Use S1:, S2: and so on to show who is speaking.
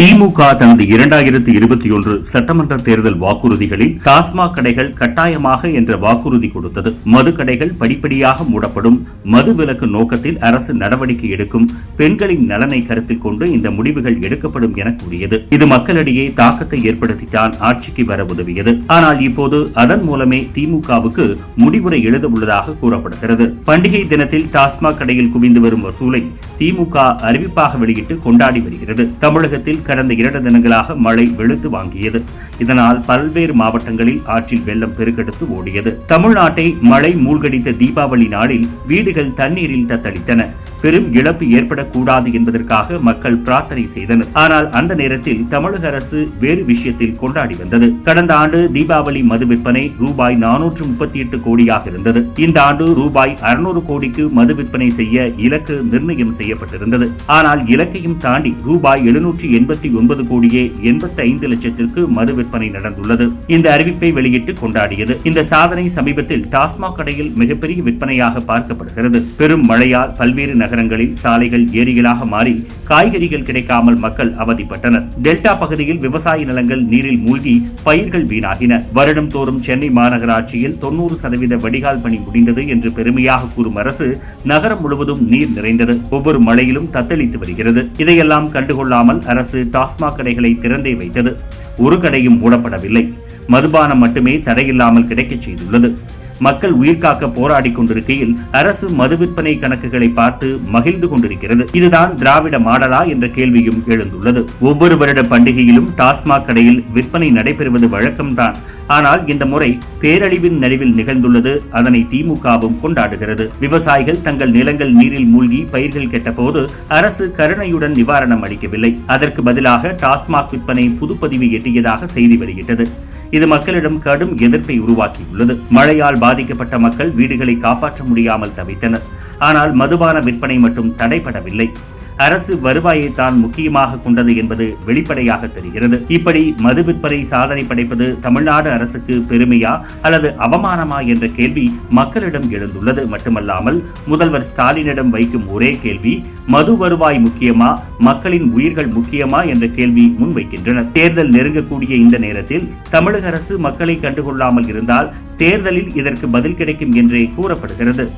S1: திமுக தனது இரண்டாயிரத்தி இருபத்தி ஒன்று சட்டமன்ற தேர்தல் வாக்குறுதிகளில் டாஸ்மாக் கடைகள் கட்டாயமாக என்ற வாக்குறுதி கொடுத்தது. மது கடைகள் படிப்படியாக மூடப்படும். மது விலக்கு நோக்கத்தில் அரசு நடவடிக்கை எடுக்கும். பெண்களின் நலனை கருத்தில் கொண்டு இந்த முடிவுகள் எடுக்கப்படும் என கூறியது. இது மக்களிடையே தாக்கத்தை ஏற்படுத்தித்தான் ஆட்சிக்கு வர உதவியது. ஆனால் இப்போது அதன் மூலமே திமுகவுக்கு முடிவுரை எழுத உள்ளதாக கூறப்படுகிறது. பண்டிகை தினத்தில் டாஸ்மாக் கடையில் குவிந்து வரும் வசூலை திமுக அறிவிப்பாக வெளியிட்டு கொண்டாடி வருகிறது. தமிழகத்தில் கடந்த இரண்டு தினங்களாக மழை வெளுத்து வாங்கியது. இதனால் பல்வேறு மாவட்டங்களில் ஆற்றில் வெள்ளம் பெருக்கெடுத்து ஓடியது. தமிழ்நாட்டை மழை மூழ்கடித்த தீபாவளி நாளில் வீடுகள் தண்ணீரில் தத்தளித்தன. பெரும் இழப்பு ஏற்படக்கூடாது என்பதற்காக மக்கள் பிரார்த்தனை செய்தனர். ஆனால் அந்த நேரத்தில் தமிழக அரசு வேறு விஷயத்தில் கொண்டாடி வந்தது. கடந்த ஆண்டு தீபாவளி மது விற்பனை ரூபாய் நானூற்று முப்பத்தி எட்டு கோடியாக இருந்தது. இந்த ஆண்டு ரூபாய் அறுநூறு கோடிக்கு மது விற்பனை செய்ய இலக்கு நிர்ணயம் செய்யப்பட்டிருந்தது. ஆனால் இலக்கையும் தாண்டி ரூபாய் எழுநூற்றி எண்பத்தி ஒன்பது கோடியே எண்பத்தி ஐந்து லட்சத்திற்கு மது விற்பனை நடந்துள்ளது. இந்த அறிவிப்பை வெளியிட்டு கொண்டாடியது. இந்த சாதனை சமீபத்தில் டாஸ்மாக் கடையில் மிகப்பெரிய விற்பனையாக பார்க்கப்படுகிறது. பெரும் மழையால் பல்வேறு நகரங்களில் சாலைகள் ஏரிகளாக மாறி காய்கறிகள் கிடைக்காமல் மக்கள் அவதிப்பட்டனர். டெல்டா பகுதியில் விவசாய நிலங்கள் நீரில் மூழ்கி பயிர்கள் வீணாகின. வருடம் தோறும் சென்னை மாநகராட்சியில் தொன்னூறு சதவீத வடிகால் பணி முடிந்தது என்று பெருமையாக கூறும் அரசு நகரம் முழுவதும் நீர் நிறைந்தது. ஒவ்வொரு மழையிலும் தத்தளித்து வருகிறது. இதையெல்லாம் கண்டுகொள்ளாமல் அரசு டாஸ்மாக் கடைகளை திறந்தே வைத்தது. ஒரு கடையும் மூடப்படவில்லை. மதுபானம் மட்டுமே தடையில்லாமல் கிடைக்கச் செய்துள்ளது. மக்கள் உயிர்காக்க போராடி கொண்டிருக்கையில் அரசு மது விற்பனை கணக்குகளை பார்த்து மகிழ்ந்து கொண்டிருக்கிறது. இதுதான் திராவிட மாடலா என்ற கேள்வியும் எழுந்துள்ளது. ஒவ்வொரு வருட பண்டிகையிலும் டாஸ்மாக் கடையில் விற்பனை நடைபெறுவது வழக்கம்தான். ஆனால் இந்த முறை பேரழிவின் நடுவில் நிகழ்ந்துள்ளது. அதனை திமுகவும் கொண்டாடுகிறது. விவசாயிகள் தங்கள் நிலங்கள் நீரில் மூழ்கி பயிர்கள் கெட்டபோது அரசு கருணையுடன் நிவாரணம் அளிக்கவில்லை. அதற்கு பதிலாக டாஸ்மாக் விற்பனை புதுப்பதிவு எட்டியதாக செய்தி வெளியிட்டது. இது மக்களிடம் கடும் எதிர்ப்பை உருவாக்கியுள்ளது. மழையால் பாதிக்கப்பட்ட மக்கள் வீடுகளை காப்பாற்ற முடியாமல் தவித்தனர். ஆனால் மதுபான விற்பனை மட்டும் தடைபடவில்லை அரசு வருவாயை தான் முக்கியமாக கொண்டது என்பது வெளிப்படையாக தெரிகிறது. இப்படி மது விற்பனை சாதனை படைப்பது தமிழ்நாடு அரசுக்கு பெருமையா அல்லது அவமானமா என்ற கேள்வி மக்களிடம் எழுந்துள்ளது. மட்டுமல்லாமல் முதல்வர் ஸ்டாலினிடம் வைக்கும் ஒரே கேள்வி மது வருவாய் முக்கியமா மக்களின் உயிர்கள் முக்கியமா என்ற கேள்வி முன்வைக்கின்றனர் தேர்தல் நெருங்கக்கூடிய இந்த நேரத்தில் தமிழக அரசு மக்களை கண்டுகொள்ளாமல் இருந்தால் தேர்தலில் இதற்கு பதில் கிடைக்கும் என்றே கூறப்படுகிறது.